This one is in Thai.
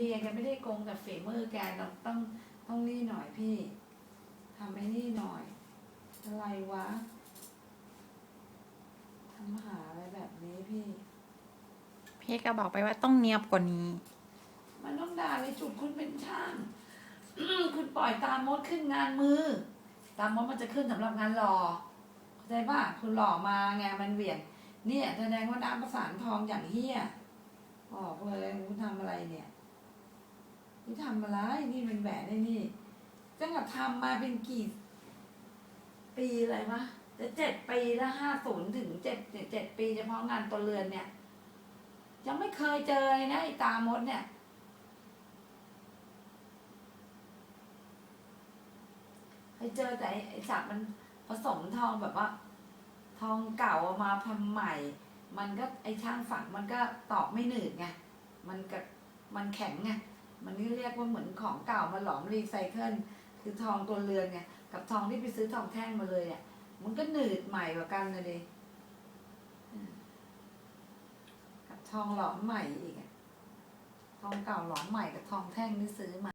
ดีแกไม่ได้โกงแต่ฝีมือแกต้องต้องต้องนี่หน่อยพี่ทำไอ้นี่หน่อย อะไรวะทำหาอะไรแบบนี้พี่ พี่ก็บอกไปว่าต้องเนียบกว่านี้ มันต้องด่าเลยจุดคุณเป็นช่างคุณปล่อยตามดขึ้นงานมือ ตามดมันจะขึ้นสำหรับงานหล่อเข้าใจป่ะคุณหล่อมาไงมันเหวี่ยงเนี่ยแสดงว่าน้ำประสานทองอย่างเฮี้ยบอกเลยคุณทำอะไรเนี่ย นี่ทำอะไรนี่เป็นแหวนไอ้นี่ตั้งแต่ทำมาเป็นกี่ ปีอะไรวะจะเจ็ดปีล้วห้าศูนย์ถึงเจ็ดเจ็ดปีเฉพาะงานตัวเรือนเนี่ย ยังไม่เคยเจอเลยนะไอ้ตามดเนี่ย เคยเจอแต่ไอ้ไอ้สักมันผสมทองแบบว่า ทองเก่าเอามาทำใหม่ มันก็ไอ้ช่างฝังมันก็ตอกไม่หนืดไง มันก็มันแข็งไง มันนี่เรียกว่าเหมือนของเก่ามาหลอมรีไซเคิลคือทองตัวเรือนไงกับทองที่ไปซื้อทองแท่งมาเลยอะมันก็หนืดใหม่กว่ากันเลยดิกับทองหลอมใหม่อีกอะทองเก่าหลอมใหม่กับทองแท่งที่ซื้อมา